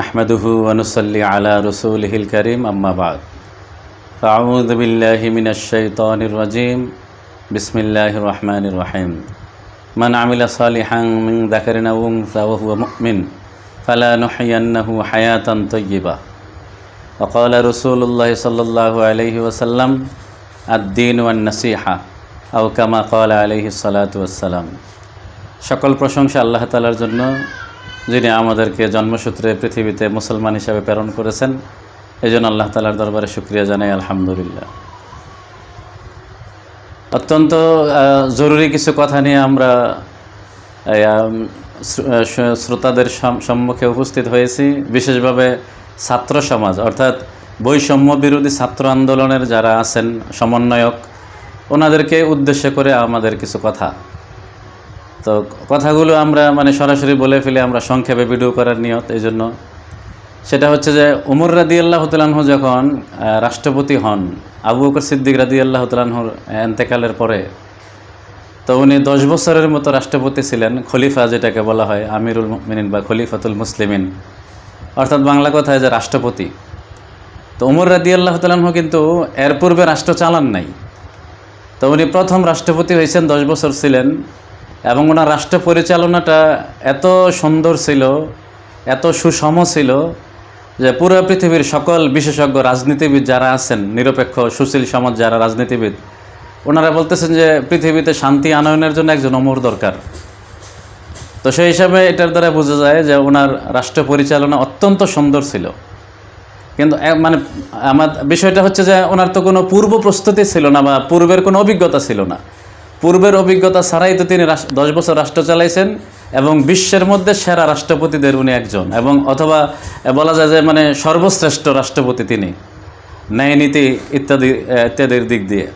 نحمده ونصلي على رسوله الكريم أما بعد أعوذ بالله من الشيطان الرجيم بسم الله الرحمن الرحيم من عمل صالحا من ذكر أو أنثى وهو مؤمن فلا نحيينه حياة طيبة وقال رسول الله صلى الله عليه وسلم الدين والنصيحة أو كما قال عليه الصلاة والسلام সকল প্রশংসা আল্লাহ তালার জন্য যিনি আমাদেরকে জন্মসূত্রে পৃথিবীতে মুসলমান হিসাবে প্রেরণ করেছেন এই জন্য আল্লাহ তালার দরবারে শুক্রিয়া জানাই, আলহামদুলিল্লাহ। অত্যন্ত জরুরি কিছু কথা নিয়ে আমরা শ্রোতাদের সম্মুখে উপস্থিত হয়েছি। বিশেষভাবে ছাত্র সমাজ, অর্থাৎ বৈষম্য বিরোধী ছাত্র আন্দোলনের যারা আছেন, সমন্বয়ক, ওনাদেরকে উদ্দেশ্য করে আমাদের কিছু কথা। তো কথাগুলো আমরা মানে সরাসরি বলে ফেলে আমরা সংক্ষেপে ভিডিও করার নিয়ত, এই জন্য। সেটা হচ্ছে যে, উমর রাদি আল্লাহ তালাহ যখন রাষ্ট্রপতি হন, আবু বকর সিদ্দিক রাদি আল্লাহ তালাহুর এন্তেকালের পরে, তো উনি দশ বছরের মতো রাষ্ট্রপতি ছিলেন, খলিফা যেটাকে বলা হয়, আমিরুল মিনিন বা খলিফাতুল মুসলিমিন। অর্থাৎ বাংলা কথায় যে রাষ্ট্রপতি। তো উমর রাদি আল্লাহ তালাহ কিন্তু এর পূর্বে রাষ্ট্র চালান নাই। তো উনি প্রথম রাষ্ট্রপতি হয়েছেন, দশ বছর ছিলেন এবং ওনার রাষ্ট্র পরিচালনাটা এত সুন্দর ছিল, এত সুষম ছিল যে পুরো পৃথিবীর সকল বিশেষজ্ঞ রাজনীতিবিদ যারা আছেন, নিরপেক্ষ, সুশীল সমাজ যারা রাজনীতিবিদ, ওনারা বলতেছেন যে পৃথিবীতে শান্তি আনয়নের জন্য একজন অমর দরকার। তো সেই হিসাবে এটার দ্বারা বোঝা যায় যে ওনার রাষ্ট্র পরিচালনা অত্যন্ত সুন্দর ছিল। কিন্তু মানে আমার বিষয়টা হচ্ছে যে ওনার তো কোনো পূর্ব প্রস্তুতি ছিল না বা পূর্বের কোনো অভিজ্ঞতা ছিল না। পূর্বের অভিজ্ঞতা ছাড়াই তো তিনি দশ বছর রাষ্ট্র চালাইছেন এবং বিশ্বের মধ্যে সেরা রাষ্ট্রপতিদের উনি একজন। এবং অথবা বলা যায় যে মানে সর্বশ্রেষ্ঠ রাষ্ট্রপতি তিনি, ন্যায় নীতি ইত্যাদি ইত্যাদির দিক দিয়ে।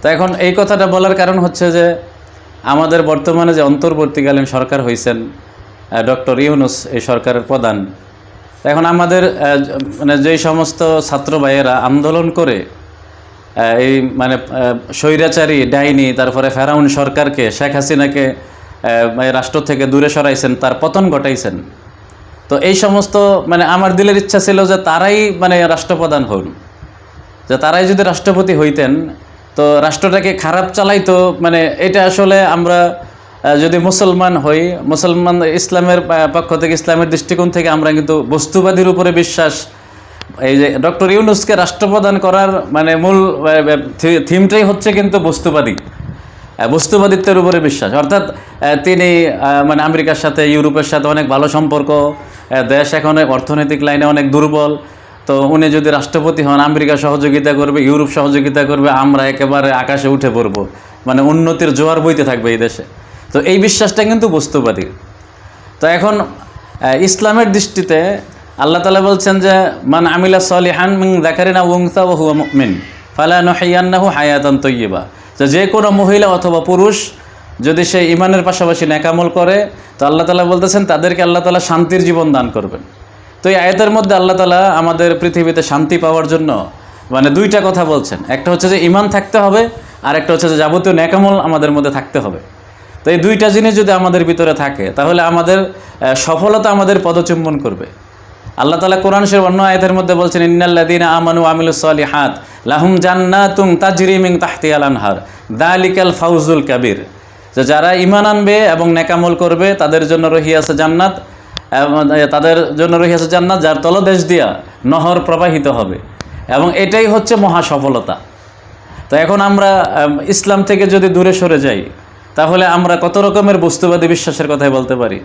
তো এখন এই কথাটা বলার কারণ হচ্ছে যে, আমাদের বর্তমানে যে অন্তর্বর্তীকালীন সরকার হয়েছেন ডক্টর ইউনুস এই সরকারের প্রধান, এখন আমাদের মানে যেই সমস্ত ছাত্র ভাইয়েরা আন্দোলন করে এই মানে স্বৈরাচারী ডাইনি, তারপরে ফেরাউন সরকারকে, শেখ হাসিনাকে রাষ্ট্র থেকে দূরে সরাইছেন, তার পতন ঘটাইছেন। তো এই সমস্ত মানে আমার দিলের ইচ্ছা ছিল যে তারাই মানে রাষ্ট্রপ্রধান হন। যে তারাই যদি রাষ্ট্রপতি হইতেন, তো রাষ্ট্রটাকে খারাপ চালাইতো মানে এটা আসলে আমরা যদি মুসলমান হই, মুসলমান ইসলামের পক্ষ থেকে, ইসলামের দৃষ্টিকোণ থেকে আমরা কিন্তু বস্তুবাদীর উপরে বিশ্বাস এই যে ডক্টর ইউনুসকে রাষ্ট্রপ্রধান করার মানে মূল থিমটাই হচ্ছে কিন্তু বস্তুবাদী। বস্তুবাদিত্বের উপরে বিশ্বাস। অর্থাৎ তিনি মানে আমেরিকার সাথে, ইউরোপের সাথে অনেক ভালো সম্পর্ক। দেশ এখন অর্থনৈতিক লাইনে অনেক দুর্বল। তো উনি যদি রাষ্ট্রপতি হন, আমেরিকা সহযোগিতা করবে, ইউরোপ সহযোগিতা করবে, আমরা একেবারে আকাশে উঠে পড়ব। মানে উন্নতির জোয়ার বইতে থাকবে এই দেশে। তো এই বিশ্বাসটা কিন্তু বস্তুবাদী। তো এখন ইসলামের দৃষ্টিতে আল্লাহ তালা বলছেন যে, মান আমিলা সলিহান মিং দেখারিনা উংসা ও হুয়া মুমিন, ফালা নহাইয়ান্নাহু হায়াতান তৈয়বা। যে যে কোনো মহিলা অথবা পুরুষ যদি সে ইমানের পাশাপাশি নেকামল করে, তো আল্লাহ তালা বলতেছেন, তাদেরকে আল্লাহ তালা শান্তির জীবন দান করবেন। তো এই আয়তের মধ্যে আল্লাহ তালা আমাদের পৃথিবীতে শান্তি পাওয়ার জন্য মানে দুইটা কথা বলছেন। একটা হচ্ছে যে ইমান থাকতে হবে, আর একটা হচ্ছে যে, যাবতীয় নেকামল আমাদের মধ্যে থাকতে হবে। তো এই দুইটা জিনিস যদি আমাদের ভিতরে থাকে, তাহলে আমাদের সফলতা আমাদের পদচুম্বন করবে। আল্লাহ তালা কোরআন শরীফ অন্য আয়াতের মধ্যে বলছেন ইন্নাল্লাদিন আমানু আমিলু সলিহাত লাহুম জান্নাতুম তাজরি মিন তাহতি আল আনহার। দালিকাল ফাউজুল কাবির। যে যারা ইমান আনবে এবং নেকামল করবে, তাদের জন্য রহি আছে জান্নাত তাদের জন্য রহি আছে জান্নাত, যার তলদেশ দিয়া নহর প্রবাহিত হবে। এবং এটাই হচ্ছে মহা সফলতা। তো এখন আমরা ইসলাম থেকে যদি দূরে সরে যাই, তাহলে আমরা কত রকমের বস্তুবাদী বিশ্বাসের কথাই বলতে পারি?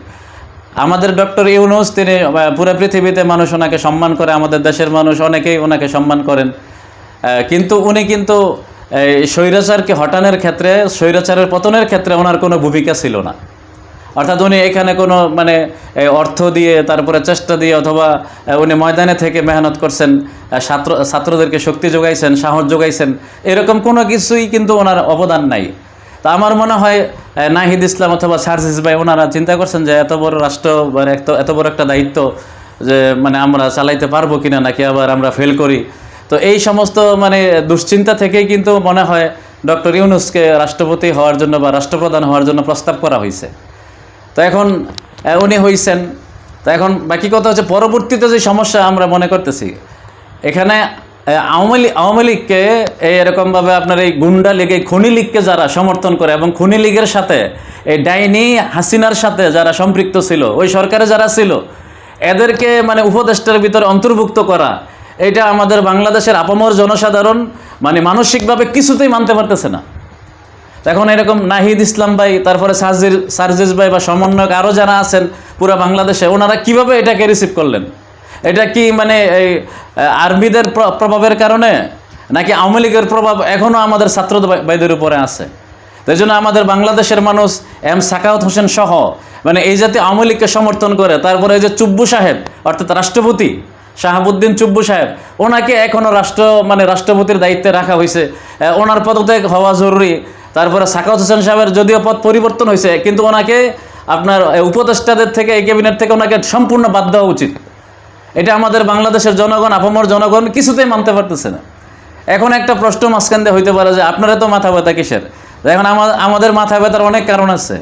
আমাদের ডক্টর ইউনুস, তিনি পুরো পৃথিবীতে মানুষ ওনাকে সম্মান করে, আমাদের দেশের মানুষ অনেকেই ওনাকে সম্মান করেন। কিন্তু উনি কিন্তু, এই স্বৈরাচারকে হটানোর ক্ষেত্রে, স্বৈরাচারের পতনের ক্ষেত্রে ওনার কোনো ভূমিকা ছিল না। অর্থাৎ উনি এখানে কোনো মানে অর্থ দিয়ে, তারপরে চেষ্টা দিয়ে, অথবা উনি ময়দানে থেকে মেহনত করছেন ছাত্র, ছাত্রদেরকে শক্তি যোগাইছেন, সাহস যোগাইছেন, এরকম কোনো কিছুই কিন্তু ওনার অবদান নাই। তা আমার মনে হয় নাহিদ ইসলাম অথবা সার্জিস ভাই, ওনারা চিন্তা করছেন যে এত বড় রাষ্ট্র বা এত বড় একটা দায়িত্ব যে মানে আমরা চালাইতে পারব কিনা নাকি আবার আমরা ফেল করি। তো এই সমস্ত মানে দুশ্চিন্তা থেকেই কিন্তু মনে হয় ডক্টর ইউনুসকে রাষ্ট্রপতি হওয়ার জন্য বা রাষ্ট্রপ্রধান হওয়ার জন্য প্রস্তাব করা হয়েছে। তো এখন উনি হইছেন। তা এখন বাকি কথা হচ্ছে, পরবর্তীতে যে সমস্যা আমরা মনে করতেছি, এখানে আওয়ামী লীগ আওয়ামী লীগকে এরকমভাবে আপনার এই গুন্ডা লীগ খনি লীগকে যারা সমর্থন করে এবং খনি লীগের সাথে, এই ডাইনি হাসিনার সাথে যারা সম্পৃক্ত ছিল, ওই সরকারে যারা ছিল, এদেরকে মানে উপদেষ্টার ভিতরে অন্তর্ভুক্ত করা, এটা আমাদের বাংলাদেশের আপামর জনসাধারণ মানে মানসিকভাবে কিছুতেই মানতে পারতেছে না। এখন এরকম নাহিদ ইসলাম ভাই, তারপরে সার্জির সার্জিস ভাই বা সমন্বয়ক আরও যারা আছেন পুরো বাংলাদেশে, ওনারা কীভাবে এটাকে রিসিভ করলেন? এটা কি মানে এই প্র- প্রভাবের কারণে? নাকি আওয়ামী লীগের প্রভাব এখনও আমাদের ছাত্র ভাইদের উপরে আছে? তাই জন্য আমাদের বাংলাদেশের মানুষ এম সাকাউত হোসেন সহ মানে এই জাতীয় আওয়ামী লীগকে সমর্থন করে, তারপরে এই যে চুব্বু সাহেব, অর্থাৎ রাষ্ট্রপতি, শাহাবুদ্দিন চুব্বু সাহেব, ওনাকে এখনও রাষ্ট্র মানে রাষ্ট্রপতির দায়িত্বে রাখা হয়েছে। ওনার পদত্যাগ হওয়া জরুরি। তারপরে সাকাউত হোসেন সাহেবের যদিও পদ পরিবর্তন হয়েছে, কিন্তু ওনাকে আপনার উপদেষ্টাদের থেকে, এই ক্যাবিনেট থেকে ওনাকে সম্পূর্ণ বাদ দেওয়া উচিত। এটা আমাদের বাংলাদেশের জনগণ আপামর জনগণ কিছুতেই মানতে পারতেছে না। এখন একটা প্রশ্ন মাঝখান দিয়ে হইতে পারে যে আপনারা তো মাথা ব্যথা কিসের? এখন আমা- আমাদের মাথা ব্যথার অনেক কারণ আছে।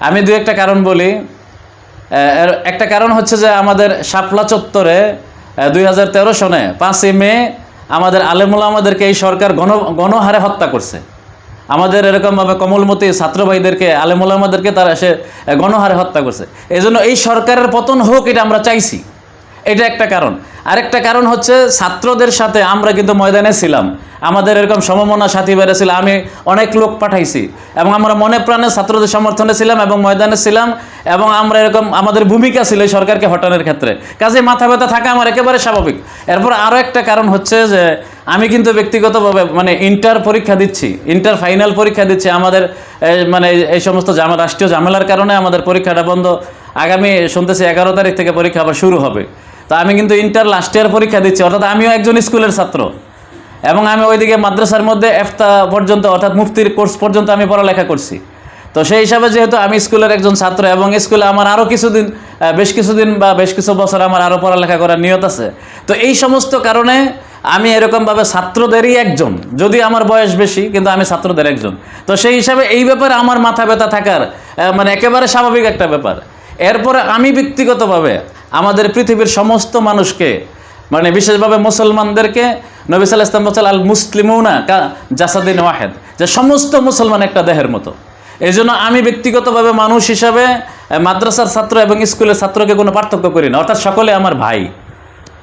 আমি দু একটা কারণ বলি। একটা কারণ হচ্ছে যে আমাদের শাপলা চত্বরে দুই হাজার তেরো সনে পাঁচই মে আমাদের আলেমুল আমাদেরকে এই সরকার গণ গণহারে হত্যা করছে। আমাদের এরকমভাবে কমলমতি ছাত্র ভাইদেরকে আলেমুল আমাদেরকে তারা আহ, গণহারে হত্যা করছে। এই জন্য এই সরকারের পতন হোক এটা আমরা চাইছি। এটা একটা কারণ। আরেকটা কারণ হচ্ছে ছাত্রদের সাথে আমরা কিন্তু ময়দানে ছিলাম। আমাদের এরকম সমমনা সাথী বেড়ে ছিল, আমি অনেক লোক পাঠাইছি এবং আমরা মনে প্রাণে ছাত্রদের সমর্থনে ছিলাম এবং ময়দানে ছিলাম এবং আমরা এরকম আমাদের ভূমিকা ছিল সরকারকে হটানোর ক্ষেত্রে। কাজে মাথা ব্যথা থাকা আমার একেবারে স্বাভাবিক। এরপর আরও একটা কারণ হচ্ছে যে, আমি কিন্তু ব্যক্তিগতভাবে মানে ইন্টার পরীক্ষা দিচ্ছি, ইন্টার ফাইনাল পরীক্ষা দিচ্ছি। আমাদের মানে এই সমস্ত রাষ্ট্রীয় ঝামেলার কারণে আমাদের পরীক্ষাটা বন্ধ। আগামী, শুনতেছি এগারো তারিখ থেকে পরীক্ষা আবার শুরু হবে। তো আমি কিন্তু ইন্টার লাস্ট ইয়ার পরীক্ষা দিচ্ছি, অর্থাৎ আমিও একজন স্কুলের ছাত্র। এবং আমি ওইদিকে মাদ্রাসার মধ্যে এফতা পর্যন্ত, অর্থাৎ মুফতির কোর্স পর্যন্ত আমি পড়ালেখা করছি। তো সেই হিসাবে যেহেতু আমি স্কুলের একজন ছাত্র এবং স্কুলে আমার আরও কিছুদিন বেশ কিছুদিন বা বেশ কিছু বছর আমার আরও পড়ালেখা করার নিয়ত আছে। তো এই সমস্ত কারণে আমি এরকমভাবে ছাত্রদেরই একজন। যদি আমার বয়স বেশি, কিন্তু আমি ছাত্রদের একজন। তো সেই হিসাবে এই ব্যাপারে আমার মাথা ব্যথা থাকার মানে একেবারে স্বাভাবিক একটা ব্যাপার। এরপরে আমি ব্যক্তিগতভাবে আমাদের পৃথিবীর সমস্ত মানুষকে মানে বিশেষভাবে মুসলমানদেরকে নবী সাল ইসলাম বলছেন আল মুসলিমুনা জাসাদিন ওয়াহেদ যে সমস্ত মুসলমান একটা দেহের মতো। এই জন্য আমি ব্যক্তিগতভাবে মানুষ হিসাবে মাদ্রাসার ছাত্র এবং স্কুলের ছাত্রকে কোনো পার্থক্য করি না। অর্থাৎ সকলে আমার ভাই।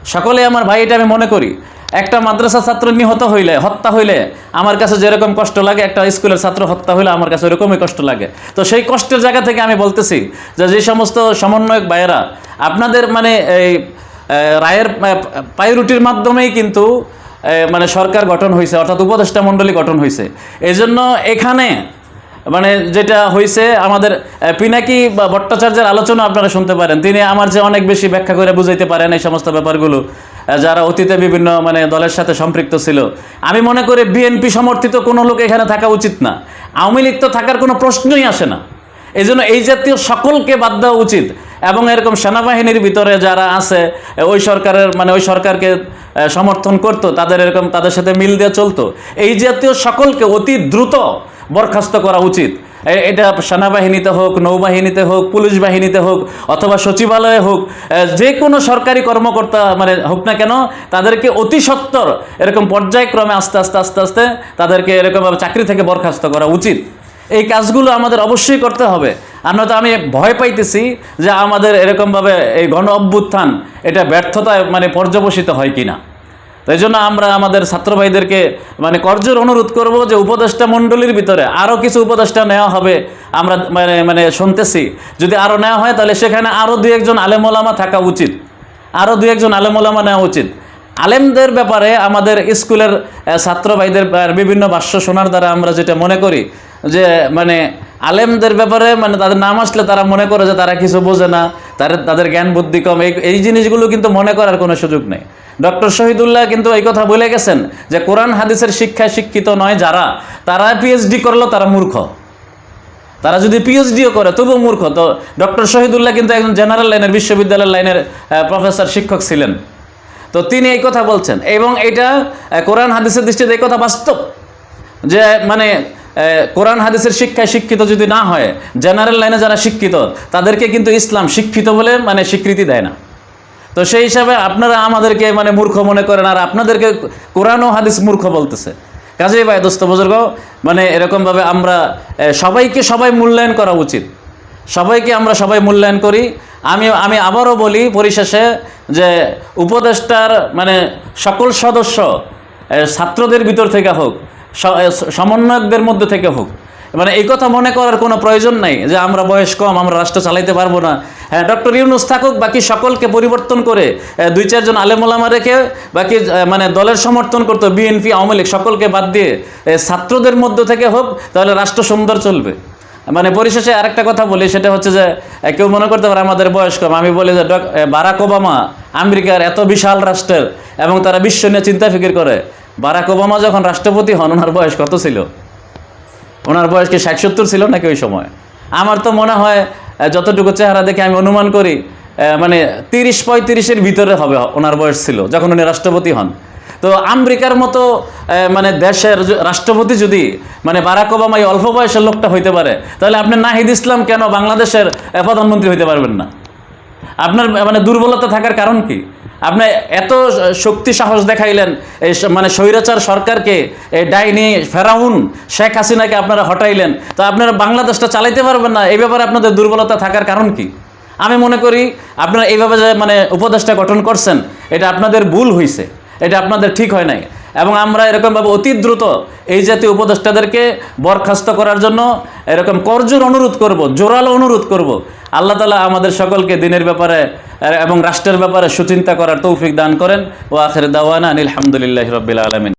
সকলে আমার ভাই, এটা আমি মনে করি। একটা মাদ্রাসা ছাত্র নিহত হইলে, হত্যা হইলে আমার কাছে যেরকম কষ্ট লাগে, একটা স্কুলের ছাত্র হত্যা হইলে আমার কাছে ওরকমই কষ্ট লাগে। তো সেই কষ্টের জায়গা থেকে আমি বলতেছি যে যে সমস্ত সমন্বয়ক ভাইয়েরা, আপনাদের মানে এই রায়ের পায়রুটির মাধ্যমেই কিন্তু মানে সরকার গঠন হয়েছে অর্থাৎ উপদেষ্টা মণ্ডলী গঠন হয়েছে এই জন্য এখানে মানে যেটা হয়েছে আমাদের পিনাকি বা ভট্টাচার্যের আলোচনা আপনারা শুনতে পারেন। তিনি আমার যে অনেক বেশি ব্যাখ্যা করে বুঝাইতে পারেন এই সমস্ত ব্যাপারগুলো। যারা অতীতে বিভিন্ন মানে দলের সাথে সম্পৃক্ত ছিল, আমি মনে করি বিএনপি সমর্থিত কোনো লোক এখানে থাকা উচিত না। আওয়ামী লীগ তো থাকার কোনো প্রশ্নই আসে না। এই জন্য এই জাতীয় সকলকে বাদ দেওয়া উচিত এবং এরকম সেনাবাহিনীর ভিতরে যারা আছে, ওই সরকারের মানে ওই সরকারকে সমর্থন করতো, তাদের এরকম, তাদের সাথে মিল দিয়ে চলতো। এই জাতীয় সকলকে অতি দ্রুত বরখাস্ত করা উচিত। এটা সেনাবাহিনীতে হোক, নৌবাহিনীতে হোক, পুলিশ বাহিনীতে হোক, অথবা সচিবালয়ে হোক যে কোনো সরকারি কর্মকর্তা মানে হোক না কেন, তাদেরকে অতি সত্বর এরকম পর্যায়ক্রমে আস্তে আস্তে আস্তে আস্তে তাদেরকে এরকমভাবে চাকরি থেকে বরখাস্ত করা উচিত। এই কাজগুলো আমাদের অবশ্যই করতে হবে। আর নয়তো আমি ভয় পাইতেছি যে আমাদের এরকমভাবে এই গণ অভ্যুত্থান এটা ব্যর্থতায় মানে পর্যবসিত হয় কিনা। তাই জন্য আমরা আমাদের ছাত্র ভাইদেরকে মানে কর্জের অনুরোধ করব যে উপদেষ্টা মণ্ডলীর ভিতরে আরও কিছু উপদেষ্টা নেওয়া হবে আমরা মানে মানে শুনতেছি। যদি আরও নেওয়া হয় তাহলে সেখানে আরও দু একজন আলেমোলামা থাকা উচিত। আরও দু একজন আলেমোলামা নেওয়া উচিত। আলেমদের ব্যাপারে আমাদের স্কুলের ছাত্র ভাইদের বিভিন্ন ভাষ্য শোনার দ্বারা আমরা যেটা মনে করি, যে মানে আলেমদের ব্যাপারে মানে তাদের নাম আসলে তারা মনে করে যে তারা কিছু বোঝে না, তাদের তাদের জ্ঞান বুদ্ধি কম। এই এই জিনিসগুলো কিন্তু মনে করার কোনো সুযোগ নেই। ডক্টর শহীদুল্লাহ কিন্তু এই কথা বলে গেছেন যে কোরআন হাদিসের শিক্ষায় শিক্ষিত নয় যারা, তারা পিএইচডি করল, তারা মূর্খ। তারা যদি পিএইচডিও করে, তবুও মূর্খ। তো ডক্টর শহীদুল্লাহ কিন্তু একজন জেনারেল লাইনের, বিশ্ববিদ্যালয়ের লাইনের প্রফেসর শিক্ষক ছিলেন। তো তিনি এই কথা বলছেন এবং এটা কোরআন হাদিসের দৃষ্টিতে এই কথা বাস্তব। যে মানে কোরআন হাদিসের শিক্ষায় শিক্ষিত যদি না হয়, জেনারেল লাইনে যারা শিক্ষিত, তাদেরকে কিন্তু ইসলাম শিক্ষিত বলে মানে স্বীকৃতি দেয় না। তো সেই হিসাবে আপনারা আমাদেরকে মানে মূর্খ মনে করেন আর আপনাদেরকে কোরআন ও হাদিস মূর্খ বলতেছে। কাজেই ভাই দোস্ত, বুজুর্গ মানে এরকমভাবে আমরা সবাইকে সবাই মূল্যায়ন করা উচিত। সবাইকে আমরা সবাই মূল্যায়ন করি। আমি আমি আবারও বলি পরিশেষে যে উপদেষ্টার মানে সকল সদস্য ছাত্রদের ভিতর থেকে হোক সমন্বয়কদের মধ্যে থেকে হোক মানে এই কথা মনে করার কোনো প্রয়োজন নাই যে আমরা বয়স কম, আমরা রাষ্ট্র চালাইতে পারব না। হ্যাঁ ডক্টর ইউনুস থাকুক, বাকি সকলকে পরিবর্তন করে দুই চারজন আলেমোলামা রেখে বাকি মানে দলের সমর্থন করতো বিএনপি, আওয়ামী লীগ, সকলকে বাদ দিয়ে ছাত্রদের মধ্য থেকে হোক, তাহলে রাষ্ট্র সুন্দর চলবে। মানে পরিশেষে আরেকটা কথা বলি, সেটা হচ্ছে যে কেউ মনে করতে পারে আমাদের বয়স কম। আমি বলি যে বারাক ওবামা আমেরিকার এত বিশাল রাষ্ট্রের এবং তারা বিশ্ব নিয়ে চিন্তা ফিকির করে। বারাক ওবামা যখন রাষ্ট্রপতি হন, ওনার বয়স কত ছিল? ওনার বয়স কি ষাট সত্তর ছিল নাকি ওই সময়? আমার তো মনে হয় যতটুকু চেহারা দেখে আমি অনুমান করি মানে তিরিশ পঁয়ত্রিশের ভিতরে হবে ওনার বয়স ছিল, যখন উনি রাষ্ট্রপতি হন। তো আমেরিকার মতো মানে দেশের রাষ্ট্রপতি যদি মানে বারাক ওবামা এই অল্প বয়সের লোকটা হইতে পারে, তাহলে আপনি নাহিদ ইসলাম কেন বাংলাদেশের প্রধানমন্ত্রী হইতে পারবেন না? আপনার মানে দুর্বলতা থাকার কারণ কি? আপনি এত শক্তি সাহস দেখাইলেন, এই মানে স্বৈরাচার সরকারকে ডাইনি ফেরাউন, শেখ হাসিনাকে আপনারা হটাইলেন, তো আপনারা বাংলাদেশটা চালাইতে পারবেন না, এই ব্যাপারে আপনাদের দুর্বলতা থাকার কারণ কি? আমি মনে করি আপনারা এইভাবে যে মানে উপদেশটা গঠন করছেন, এটা আপনাদের ভুল হয়েছে এটা আপনাদের ঠিক হয় নাই। এবং আমরা এরকমভাবে অতি দ্রুত এই জাতীয় উপদেষ্টাদেরকে বরখাস্ত করার জন্য এরকম করজোর অনুরোধ করব, জোরালো অনুরোধ করব আল্লাহ তালা আমাদের সকলকে দিনের ব্যাপারে এবং রাষ্ট্রের ব্যাপারে সুচিন্তা করার তৌফিক দান করেন। ও আখের দাওয়ানা আনিল হামদুলিল্লাহ রবিল আলমিন।